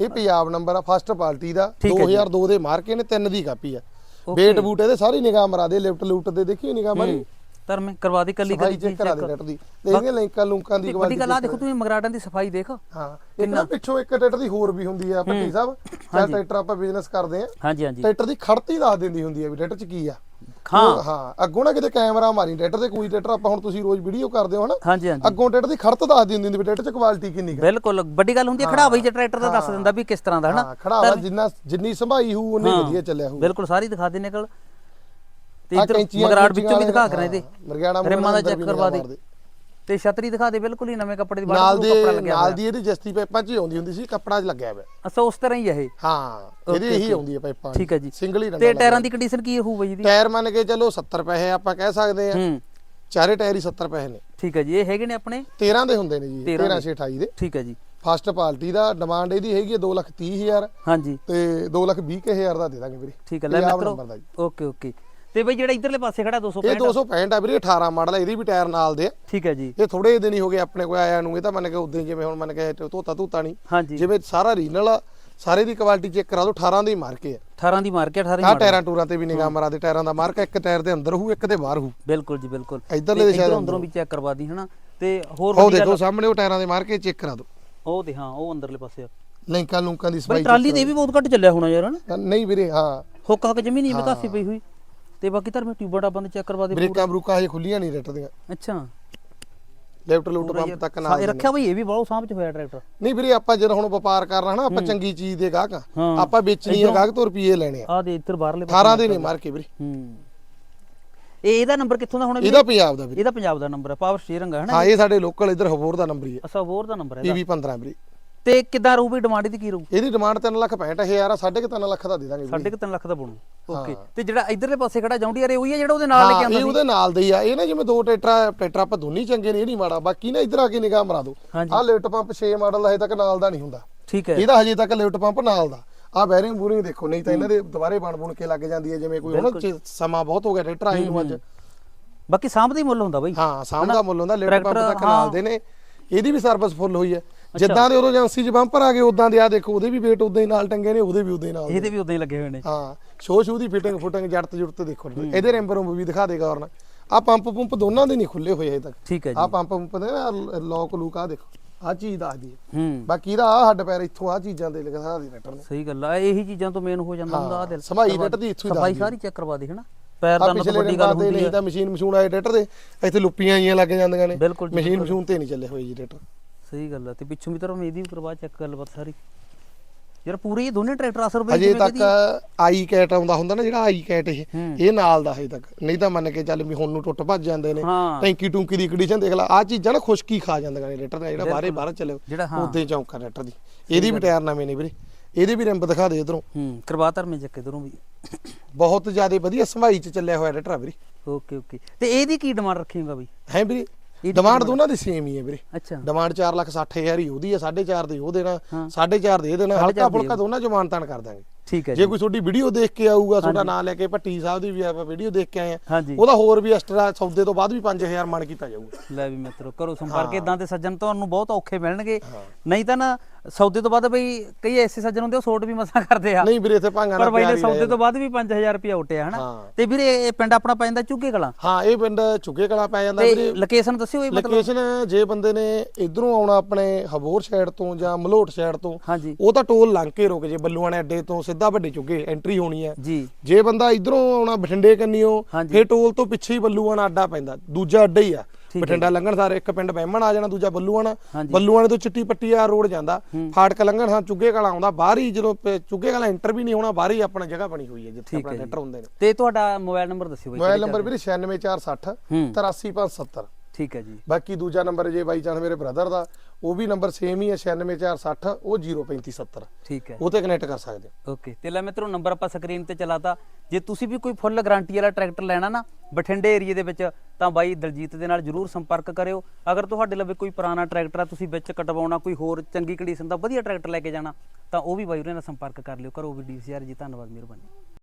ਇਹ ਪੰਜਾਬ ਨੰਬਰ ਆ ਫਸਟ ਪਾਰਟੀ ਦਾ। ਠੀਕ ਹੈ ਜੀ। 2002 ਦੇ ਮਾਰਕੇ ਨੇ ਤਿੰਨ ਦੀ ਕਾਪੀ ਆ। ਵੇਟ ਬੂਟ ਇਹਦੇ ਸਾਰੀ ਨਿਗਾਹ ਮਰਾ ਦੇ ਲਿਫਟ ਲੂਟ ਤੇ ਦੇਖੀ ਨਿਗਾਹ ਮਾਰੀ? ਧਰਮੇ ਕਰਵਾ ਦੇ ਕੱਲੀ ਕੱਲੀ ਚੈੱਕ ਕਰਾ ਦੇ ਨੈਟ ਦੀ। ਦੇਖਦੇ ਲਿੰਕਾਂ ਲੂੰਕਾਂ ਦੀ ਵੱਡੀ ਗੱਲ ਆ ਦੇਖੋ ਤੁਸੀਂ ਮਗਰਾਟਾਂ ਦੀ ਸਫ਼ਾਈ ਦੇਖ। ਹਾਂ ਇੱਕ ਨਾ ਪਿੱਛੋਂ ਇੱਕ ਟਰੈਕਟਰ ਦੀ ਹੋਰ ਵੀ ਹੁੰਦੀ ਆ ਪੱਟੀ ਸਾਹਿਬ। ਚੱਲ ਟਰੈਕਟਰ ਆਪਾਂ ਬਿਜ਼ਨਸ ਕਰਦੇ ਆ। ਹਾਂਜੀ ਹਾਂਜੀ। ਟਰੈਕਟਰ ਦੀ ਖੜਤੀ ਦੱਸ ਦਿੰਦੀ ਹੁੰਦੀ ਆ ਵੀ ਟਰੈਕਟਰ 'ਚ ਕੀ ਆ। ਹਾਂ। ਹਾਂ ਅੱਗੋਂ ਨਾ ਕਿਤੇ ਕੈਮਰਾ ਮਾਰੀ। ਟਰੈਕਟਰ ਤੇ ਕੋਈ ਟਰੈਕਟਰ ਆਪਾਂ ਹੁਣ ਤੁਸੀਂ ਰੋਜ਼ ਵੀਡੀਓ ਕਰਦੇ ਹੋ ਹਾਂਜੀ ਅੱਗੋਂ ਟਰੈਕਟਰ ਦੀ ਖੜਤ ਦੱਸ ਦਿੰਦੀ ਹੁੰਦੀ ਵੀ ਟਰੈਕਟਰ 'ਚ ਕੁਆਲਿਟੀ ਕਿੰਨੀ ਆ। ਬਿਲਕੁਲ ਵੱਡੀ ਗੱਲ ਹੁੰਦੀ ਹੈ ਖੜਾਵਾਈ ਜੇ ਟਰੈਕਟਰ ਦਾ ਦੱਸ ਦਿੰਦਾ ਵੀ ਕਿਸ ਤਰ੍ਹਾਂ ਦਾ ਹਨਾ। ਹਾਂ ਖੜਾਵਾ ਜਿੰਨਾ ਜਿੰਨੀ ਸੰਭਾਈ ਹੋਊ ਉਨੀ ਵਧੀਆ ਚੱਲਿਆ ਹੋਊ। ਬਿਲਕੁਲ ਸਾਰੀ ਦਿਖਾ ਦੇ ਨਿਕਲ। ਤੇ ਆਹ ਇਧਰ ਕੈਂਚੀਆਂ ਕੂੰਚੀਆਂ ਵਿੱਚੋਂ ਵੀ ਦਿਖਾ ਕਰਾਂ ਇਹਦੇ। ਰਿਮਾਂ ਦਾ ਚੈੱਕ ਕਰਵਾ ਦੇ। ਤੇ ਛਤਰੀ ਦਿਖਾ ਦੇ ਬਿਲਕੁਲ ਹੀ ਨਵੇਂ ਕੱਪੜੇ ਦੀ ਨਾਲ ਦੇ ਕੱਪੜਾ ਲੱਗਿਆ ਨਾਲ ਹੋਇਆ ਦੀ ਇਹਦੀ ਜਸਤੀ ਪਾਈਪਾਂ 'ਚ ਹੀ ਆਉਂਦੀ ਹੁੰਦੀ ਸੀ ਕੱਪੜਾ 'ਚ ਲੱਗਿਆ ਹੋਇਆ। ਅੱਛਾ ਉਸ ਤਰ੍ਹਾਂ ਹੀ ਇਹ? ਹਾਂ ਇਹਦੀ ਇਹੀ ਆਉਂਦੀ ਹੈ ਪਾਈਪਾਂ ਠੀਕ ਹੈ ਜੀ। ਸਿੰਗਲ ਹੀ ਡੰਡਾ ਤੇ ਟਾਇਰਾਂ ਦੀ ਕੰਡੀਸ਼ਨ ਕੀ ਹੋਊ ਬਈ ਜੀ ਟਾਇਰ ਮੰਨ ਕੇ ਚਲੋ 70 ਪੈਸੇ ਆਪਾਂ ਕਹਿ ਸਕਦੇ ਆ ਹੂੰ। ਚਾਰੇ ਟਾਇਰ ਹੀ 70 ਪੈਸੇ ਨੇ। ਠੀਕ ਹੈ ਜੀ ਇਹ ਹੈਗੇ ਨੇ ਆਪਣੇ? 13 ਦੇ ਹੁੰਦੇ ਨੇ ਜੀ 13 13 ਛੇ 28 ਦੇ। ਠੀਕ ਹੈ ਜੀ। ਫਸਟ ਪਾਰਟੀ ਦਾ ਡਿਮਾਂਡ ਇਹਦੀ ਹੈਗੀ ਹੈ 2 ਲੱਖ 30 ਹਜ਼ਾਰ। ਹਾਂਜੀ। ਤੇ 2 ਲੱਖ 20 ਕੁ ਹਜ਼ਾਰ ਦਾ ਦੇ ਦਾਂਗੇ ਵੀਰੇ। ਠੀਕ ਹੈ ਲੈ ਪੰਜਾਬ ਮਿੱਤਰੋ। ਨੰਬਰ ਦਾ ਜੀ। Okay okay. ਤੇ ਬਈ ਜਿਹੜਾ ਇਧਰਲੇ ਪਾਸੇ ਖੜਾ ਇਹ 265 265 ਆ ਵੀਰੇ 18 ਮਾਡਲ ਇਹਦੀ ਵੀ ਟਾਇਰ ਨਾਲ ਦੇ ਆ। ਠੀਕ ਹੈ ਜੀ। ਇਹ ਥੋੜੇ ਦਿਨ ਹੀ ਹੋ ਗਏ ਆਪਣੇ ਕੋਲ ਆਇਆ ਨੂੰ ਇਹ ਤਾਂ ਮੰਨ ਕੇ ਉਦੋਂ ਜਿਵੇਂ ਹੁਣ ਮੰਨ ਕੇ ਧੋਤਾ ਧੂਤਾ ਨਹੀਂ। ਹਾਂਜੀ। ਜਿਵੇਂ ਸਾਰਾ ਰੀਨਲ ਆ ਸਾਰੇ ਦੀ ਕੁਆਲਿਟੀ ਚੈੱਕ ਕਰਾ ਦਿਓ 18 ਦੀ ਮਾਰਕ ਹੈ 18 ਦੀ ਮਾਰ ਕੇ 18 ਦੀ ਟਾਇਰਾਂ ਟੂਰਾਂ ਤੇ ਵੀ ਨਿਗਾਹ ਮਾਰਾ ਦੇ ਟਾਇਰਾਂ ਦਾ ਮਾਰਕ ਇੱਕ ਟਾਇਰ ਦੇ ਅੰਦਰ ਹੂ ਇੱਕ ਦੇ ਬਾਹਰ ਹੂ ਬਿਲਕੁਲ ਜੀ ਬਿਲਕੁਲ। ਇੱਧਰਲੇ ਦੇ ਸ਼ਾਇਦ ਅੰਦਰੋਂ। ਵੀ ਚੈੱਕ ਕਰਵਾ ਦੀ ਹਨਾ? ਤੇ ਹੋਰ ਉਹ ਦੇਖੋ ਸਾਹਮਣੇ ਉਹ ਟਾਇਰਾਂ ਦੇ ਮਾਰਕੇ ਚੈੱਕ ਕਰਾ ਦਿਓ। ਉਹ ਤੇ ਹਾਂ ਉਹ ਅੰਦਰਲੇ ਪਾਸੇ ਆ। ਲਿੰਕਾਂ ਲੁੰਕਾਂ ਦੀ ਬਈ ਸਫ਼ਾਈ ਟਰਾਲੀ ਇਹ ਵੀ ਬਹੁਤ ਘੱਟ ਚੱਲਿਆ ਹੋਣਾ ਯਾਰ ਹਨਾ? ਨਹੀਂ ਵੀਰੇ ਹਾਂ। ਹੁੱਕ ਹੱਕ ਜਮੀ ਨਹੀਂ ਪਈ ਹੋਈ। ਤੇ ਬਾਕੀ ਧਰਮੇ ਟਿਊਬਾਂ ਟਾਬਾਂ ਦੇ ਚੈੱਕ ਕਰਵਾ ਦੇ ਬ੍ਰੇਕਾਂ ਬਰੂਕਾਂ ਹਜੇ ਖੁੱਲੀਆਂ ਨਹੀਂ ਰੇਟ ਦੀਆਂ। ਅੱਛਾ। ਲੈਫਟ ਲੂਟ ਪੰਪ ਤੱਕ ਨਾਲ ਇਹ ਰੱਖਿਆ ਬਈ ਇਹ ਵੀ ਬਹੁਤ ਸਾਂਭ ਚ ਹੋਇਆ ਟਰੈਕਟਰ ਨਹੀਂ ਵੀਰੇ ਆਪਾਂ ਜਦੋਂ ਹੁਣ ਵਪਾਰ ਕਰਨਾ ਨਾ ਆਪਾਂ ਚੰਗੀ ਚੀਜ਼ ਦੇ ਗਾਹਕ ਆ। ਹਾਂ। ਆਪਾਂ ਵੇਚਣੀ ਆ ਗਾਹਕ ਤੋਂ ਰੁਪਏ ਲੈਣੇ ਆ। ਆ ਦੇ ਇੱਧਰ ਬਾਹਰਲੇ 18 ਦੇ ਨੇ ਮਾਰਕੇ ਵੀਰੇ। ਹੂੰ। ਇਹ ਇਹਦਾ ਨੰਬਰ ਕਿੱਥੋਂ ਦਾ ਹੋਣਾ? ਇਹਦਾ ਪੰਜਾਬ ਦਾ ਵੀਰੇ। ਇਹਦਾ ਪੰਜਾਬ ਦਾ ਨੰਬਰ ਹੈ ਪਾਵਰ ਸਟੀਅਰਿੰਗ ਹੈ ਹਨਾ ਹਾਂ ਇਹ ਸਾਡੇ ਲੋਕਲ ਇਧਰ ਹਬੋਰ ਦਾ ਨੰਬਰ ਹੀ ਹੈ ਅਸਾ ਹੋਰ ਦਾ ਨੰਬਰ ਹੈ ਇਹਦਾ। ਪੀਵੀ 15 ਵੀਰੇ। ਤੇ ਕਿੱਦਾਂ ਰਹੂ ਵੀ ਡਿਮਾਂਡ ਇਹਦੀ ਕੀ ਰਹੂ? ਇਹਦੀ ਡਿਮਾਂਡ 3 ਲੱਖ 65000 ਆ 3.5 ਲੱਖ ਦਾ ਦੇ ਦਾਂਗੇ ਵੀਰੇ। ਸਾਢੇ ਕੁ ਤਿੰਨ ਲੱਖ ਦਾ ਬਣੂ। ਓਕੇ ਤੇ ਜਿਹੜਾ ਇਧਰਲੇ ਪਾਸੇ ਖੜਾ ਜੌਂਡੀਅਰ ਇਹ ਉਹੀ ਹੈ ਜਿਹੜਾ ਉਹਦੇ ਨਾਲ ਲੈ ਕੇ ਹਾਂ ਆਉਂਦਾ ਇਹ ਸੀ? ਉਹਦੇ ਨਾਲ ਦੇ ਹੀ ਆ। ਇਹ ਨਾ ਜਿਵੇਂ ਦੋ ਟਰੈਕਟਰ ਟਰੈਕਟਰ ਆਪਾਂ ਦੋਨੀ ਚੰਗੇ ਨੇ ਇਹ ਨਹੀਂ ਮਾੜਾ। ਬਾਕੀ ਨਾ ਇਧਰ ਆ ਕੇ ਨਿਗਾਹ ਮਰਾ ਦਿਓ। ਹਾਂਜੀ। ਆਹ ਲਿਫਟ ਪੰਪ 6 ਮਾਡਲ ਹਜੇ ਤੱਕ ਨਾਲ ਦਾ ਨਹੀਂ ਹੁੰਦਾ। ਠੀਕ ਹੈ। ਇਹਦਾ ਹਜੇ ਤੱਕ ਲਿਫਟ ਪੰਪ ਨਾਲ ਦਾ। ਆ ਬੈਰਿੰਗ ਬੂਰਿੰਗ ਦੇਖੋ ਨਹੀਂ ਤਾਂ ਇਹਨਾਂ ਦੇ ਦੁਬਾਰੇ ਬਣ ਬੁਣ ਕੇ ਲੱਗ ਜਾਂਦੀ ਹੈ ਜਿਵੇਂ ਕੋਈ ਹੁਣ ਚ- ਸਮਾਂ ਬਹੁਤ ਹੋ ਗਿਆ ਟਰੈਕਟਰ ਆਈ ਨੂੰ ਅੱਜ। ਬਾਕੀ ਸਾਂਭ ਦਾ ਹੀ ਮੁੱਲ ਹੁੰਦਾ ਬਈ। ਹਾਂ ਸਾਮ ਦਾ ਮੁੱਲ ਹੁੰਦਾ ਲਿਫਟ ਪੰਪ ਟਰੈਕਟਰ, ਤੱਕ ਨਾਲ ਦੇ ਨੇ। ਇਹਦੀ ਵੀ ਸਰਵਿਸ ਫੁੱਲ ਹੋਈ ਹੈ। ਜਿੱਦਾਂ ਦੇ ਉਦੋਂ ਏਜੰਸੀ 'ਚ ਬੰਪਰ ਆ ਗਏ ਉਦਾਂ ਦੇ ਆ ਦੇਖੋ ਉਹਦੇ ਵੀ ਵੇਟ ਉਦਾਂ ਹੀ ਨਾਲ ਟੰਗੇ ਨੇ ਉਹਦੇ ਵੀ ਉਦਾਂ ਹੀ ਨਾਲ ਇਹਦੇ ਵੀ ਉਦਾਂ ਹੀ ਲੱਗੇ ਹੋਏ ਨੇ। ਹਾਂ ਸ਼ੋ ਸ਼ੂ ਦੀ ਫਿਟਿੰਗ ਫੁਟਿੰਗ ਜੜਤ ਜੁੜਤ ਦੇਖੋ ਇਹਦੇ ਰੈਂਬਰ ਰੂਮ ਵੀ ਦਿਖਾ ਦੇਗਾ ਔਰ ਆ ਪੰਪ ਪੰਪ ਦੋਨਾਂ ਦੇ ਨਹੀਂ ਖੁੱਲੇ ਹੋਏ ਅਜੇ ਤੱਕ। ਠੀਕ ਹੈ ਆ ਜੀ। ਪੰਪ ਪੰਪ ਦੇ ਲੋਕ ਲੂਕ ਆ ਦੇਖੋ। ਆ ਚੀਜ਼ ਦੱਸਦੀ ਹੈ ਹੂੰ। ਬਾਕੀ ਇਹਦਾ ਆ ਹੱਡ ਪੈਰ ਇੱਥੋਂ ਆ ਚੀਜ਼ਾਂ ਦੇ ਲਿਖਾ ਦੀ ਰੈਟਰ ਨੇ। ਸਹੀ ਗੱਲ ਆ ਇਹੀ ਚੀਜ਼ਾਂ ਤੋਂ ਮੇਨ ਹੋ ਜਾਂਦਾ ਹੁੰਦਾ ਆ ਦਿਲ। ਸਮਾਈ ਰੈਟ ਦੀ ਇੱਥੋਂ ਹੀ ਸਫ਼ਾਈ ਸਾਰੀ ਚੈੱਕ ਕਰਵਾ ਦੇ ਹਨਾ? ਪੈਰ ਆ ਦਾ ਪਿਛਲੇ ਵੱਡੀ ਗੱਲ ਹੁੰਦੀ ਨਹੀਂ ਹੈ। ਤਾਂ ਮਸ਼ੀਨ ਮਸ਼ੂਨ ਆਏ ਰੈਟਰ ਦੇ। ਇੱਥੇ ਲੁੱਪੀਆਂ ਆਈਆਂ ਲੱਗ ਜਾਂਦੀਆਂ ਨੇ। ਮਸ਼ੀਨ ਮਸ਼ੂਨ ਤੇ ਨਹੀਂ ਚੱਲੇ ਹੋਏ ਜੀ ਰੈਟਰ ਸਹੀ ਗੱਲ ਆ। ਤੇ ਪਿੱਛੋਂ ਵੀ ਤਰ੍ਹਾਂ ਇਹਦੀ ਵੀ ਕਰਵਾ ਚੈੱਕ ਗੱਲਬਾਤ ਸਾਰੀ। ਯਾਰ ਪੂਰੇ ਇਹ ਦੋਨੇ ਟਰੈਕਟਰ ਅਸਰ ਬਈ ਅਜੇ ਜਿਵੇਂ ਤੱਕ ਆਈ ਕੈਟ ਆਉਂਦਾ ਹੁੰਦਾ ਨਾ ਜਿਹੜਾ ਆਈ ਕੈਟ ਇਹ। ਇਹ ਨਾਲ ਦਾ ਹਜੇ ਤੱਕ। ਨਹੀਂ ਤਾਂ ਮੰਨ ਕੇ ਚੱਲ ਵੀ ਹੁਣ ਨੂੰ ਟੁੱਟ ਭੱਜ ਜਾਂਦੇ ਨੇ ਟੈਂਕੀ ਟੂੰਕੀ ਦੀ ਕੰਡੀਸ਼ਨ ਦੇਖ ਲੈ ਆ ਚੀਜ਼ਾਂ ਨਾ ਖੁਸ਼ਕੀ ਖਾ ਜਾਂਦੀਆਂ ਨੇ ਦਾ ਜਿਹੜਾ ਬਾਹਰੇ ਬਾਹਰ ਚੱਲੇ ਉਦਾਂ ਚੌਂਕਾ ਰੇਟਰ ਦੀ। ਇਹਦੀ ਵੀ ਟਾਇਰ ਨਵੇਂ ਨੇ ਵੀਰੇ। ਇਹਦੇ ਵੀ ਰਿੰਬ ਦਿਖਾ ਦੇ ਇਧਰੋਂ। ਹੂੰ ਕਰਵਾ ਧਰਮੇ ਚੱਕ ਇਧਰੋਂ ਵੀ। ਬਹੁਤ ਜ਼ਿਆਦਾ ਵਧੀਆ ਸੰਭਾਈ ਚ ਚੱਲਿਆ ਹੋਇਆ ਆ ਵੀਰੇ। Okay okay. ਤੇ ਇਹਦੀ ਕੀ ਡਿਮਾਂਡ ਰੱਖੀਗਾ ਬਈ? ਹੈ ਵੀਰੇ? ਡਿਮਾਂਡ ਦੋਨਾਂ ਦੀ ਸੇਮ ਹੀ ਹੈ ਵੀਰੇ। ਅੱਛਾ। ਡਿਮਾਂਡ 4 ਲੱਖ 60 ਹਜ਼ਾਰ ਹੀ ਉਹਦੀ ਹੈ 4.5 ਦੇ ਉਹ ਦੇਣਾ ਹਾਂ। 4.5 ਦੇ ਇਹ ਦੇਣਾ ਹਲਕਾ ਫੁਲਕਾ ਦੋਨਾਂ ਚ ਮਾਨਤਾਨ ਕਰ ਦਾਂਗੇ। ਠੀਕ ਹੈ ਜੇ ਕੋਈ ਤੁਹਾਡੀ ਵੀਡੀਓ ਦੇਖ ਕੇ ਆਊਗਾ ਤੁਹਾਡਾ ਨਾਂ ਲੈ ਕੇ ਭੱਟੀ ਸਾਹਿਬ ਦੀ ਵੀ ਆਪਾਂ ਵੀਡੀਓ ਦੇਖ ਕੇ ਆਏ ਆ। ਉਹਦਾ ਹੋਰ ਵੀ ਐਕਸਟਰਾ ਸੌਦੇ ਤੋਂ ਬਾਅਦ ਵੀ 5000 ਮਨ ਕੀਤਾ ਜਾਊਗਾ। ਲੈ ਵੀ ਮਿੱਤਰੋ ਕਰੋ ਸੰਪਰਕ ਇਦਾਂ ਦੇ ਸੱਜਣ ਤੁਹਾਨੂੰ ਬਹੁਤ ਔਖੇ ਮਿਲਣਗੇ। ਨਹੀਂ ਤਾਂ ਨਾ ਸੌਦੇ ਤੋਂ ਬਾਅਦ ਬਈ ਕਈ ਐਸੇ ਸੱਜਣ ਹੁੰਦੇ ਉਹ ਸੋਟ ਵੀ ਮਸਾਂ ਕਰਦੇ ਆ। ਨਹੀਂ ਵੀਰੇ ਇੱਥੇ ਭਾਂਗਾ ਪਰ ਨਾਲ ਬਾਈ ਨੇ ਸੌਦੇ ਤੋਂ ਬਾਅਦ ਵੀ 5000 ਰੁਪਇਆ ਉਟਿਆ ਹਨਾ। ਤੇ ਵੀਰੇ ਇਹ ਪਿੰਡ ਆਪਣਾ ਪੈ ਜਾਂਦਾ ਚੁੱਗੇ ਕਲਾਂ। ਹਾਂ ਇਹ ਪਿੰਡ ਝੁੱਗੇ ਕਲਾ ਪੈ ਜਾਂਦਾ ਵੀਰੇ। ਲੋਕੇਸ਼ਨ ਦੱਸਿਓ ਇਹ ਮਤਲਬ। ਲੋਕੇਸ਼ਨ ਜੇ ਬੰਦੇ ਨੇ ਇਧਰੋਂ ਆਉਣਾ ਆਪਣੇ ਹਬੋਰ ਸਾਈਡ ਤੋਂ ਜਾਂ ਮਲੋਟ ਸਾਈਡ ਤੋਂ ਹਾਂਜੀ। ਉਹ ਤਾਂ ਟੋਲ ਲੰਘ ਕੇ ਰੁਕ ਜੇ ਬੱਲੂਆਣੇ ਅੱਡੇ ਤੋਂ ਸਿੱਧਾ ਵੱਡੇ ਚੁੱਗੇ ਐਂਟਰੀ ਹੋਣੀ ਹੈ। ਜੀ। ਜੇ ਬੰਦਾ ਇਧਰੋਂ ਆਉਣਾ ਬਠਿੰਡੇ ਕੰਨੀਓ। ਫੇਰ ਟੋਲ ਤੋਂ ਪਿੱਛੇ ਹੀ ਬੱਲੂਆਣਾ ਅੱਡਾ ਪੈਂਦਾ ਦੂਜਾ ਅੱਡਾ ਹੀ ਆ। ਬਠਿੰਡਾ ਲੰਘਣ ਸਾਰ ਇੱਕ ਪਿੰਡ ਬਹਿਮਣ ਆ ਜਾਣਾ ਦੂਜਾ ਬੱਲੂਆਣਾ। ਬੱਲੂਆਣੇ ਤੋਂ ਚਿੱਟੀ ਪੱਟੀ ਆ ਰੋਡ ਜਾਂਦਾ। ਫਾਟਕ ਲੰਘਣ ਹਾਂ ਚੁੱਗੇ ਕਲਾ ਆਉਂਦਾ ਬਾਹਰ ਹੀ ਜਦੋਂ ਚੁੱਗੇ ਕਲਾ ਐਂਟਰ ਵੀ ਨਹੀਂ ਹੋਣਾ ਬਾਹਰ ਹੀ ਆਪਣਾ ਜਗ੍ਹਾ ਬਣੀ ਹੋਈ ਹੈ ਜਿੱਥੇ ਆਪਣਾ ਲੈਟਰ ਹੁੰਦੇ ਨੇ। ਤੇ ਤੁਹਾਡਾ ਮੋਬਾਈਲ ਨੰਬਰ ਦੱਸਿਓ ਬਾਈ ਮੋਬਾਈਲ ਨੰਬਰ ਵੀਰੇ 96460 ਹੂੰ। 83570 ਠੀਕ ਹੈ ਜੀ। ਬਾਕੀ ਦੂਜਾ ਨੰਬਰ ਜੇ ਬਾਈ ਚਾਂਸ ਮੇਰੇ ਬ੍ਰਦਰ ਦਾ ਉਹ ਵੀ ਨੰਬਰ ਸੇਮ ਹੀ ਹੈ 96460 ਉਹ 03570 ਠੀਕ ਹੈ। ਉਹ ਤੇ ਕਨੈਕਟ ਕਰ ਸਕਦੇ ਹੋ। ਓਕੇ ਤੇ ਲੈ ਮਿੱਤਰੋ ਨੰਬਰ ਆਪਾਂ ਸਕਰੀਨ ਤੇ ਚਲਾਤਾ ਜੇ ਤੁਸੀਂ ਵੀ ਕੋਈ ਫੁੱਲ ਗਾਰੰਟੀ ਵਾਲਾ ਟਰੈਕਟਰ ਲੈਣਾ ਨਾ ਬਠਿੰਡੇ ਏਰੀਏ ਦੇ ਵਿੱਚ ਤਾਂ ਬਾਈ ਦਲਜੀਤ ਦੇ ਨਾਲ ਜਰੂਰ ਸੰਪਰਕ ਕਰਿਓ। ਅਗਰ ਤੁਹਾਡੇ ਲਵੇ ਕੋਈ ਪੁਰਾਣਾ ਟਰੈਕਟਰ ਆ ਤੁਸੀਂ ਵਿੱਚ ਕਟਵਾਉਣਾ ਕੋਈ ਹੋਰ ਚੰਗੀ ਕੰਡੀਸ਼ਨ ਦਾ ਵਧੀਆ ਟਰੈਕਟਰ ਲੈ ਕੇ ਜਾਣਾ ਤਾਂ ਉਹ ਵੀ ਬਾਈ ਉਹਨਾਂ ਨਾਲ ਸੰਪਰਕ ਕਰ ਲਿਓ। ਕਰੋ ਵੀ ਡੀਸੀਆਰ ਜੀ ਧੰਨਵਾਦ ਮਿਹਰਬਾਨੀ।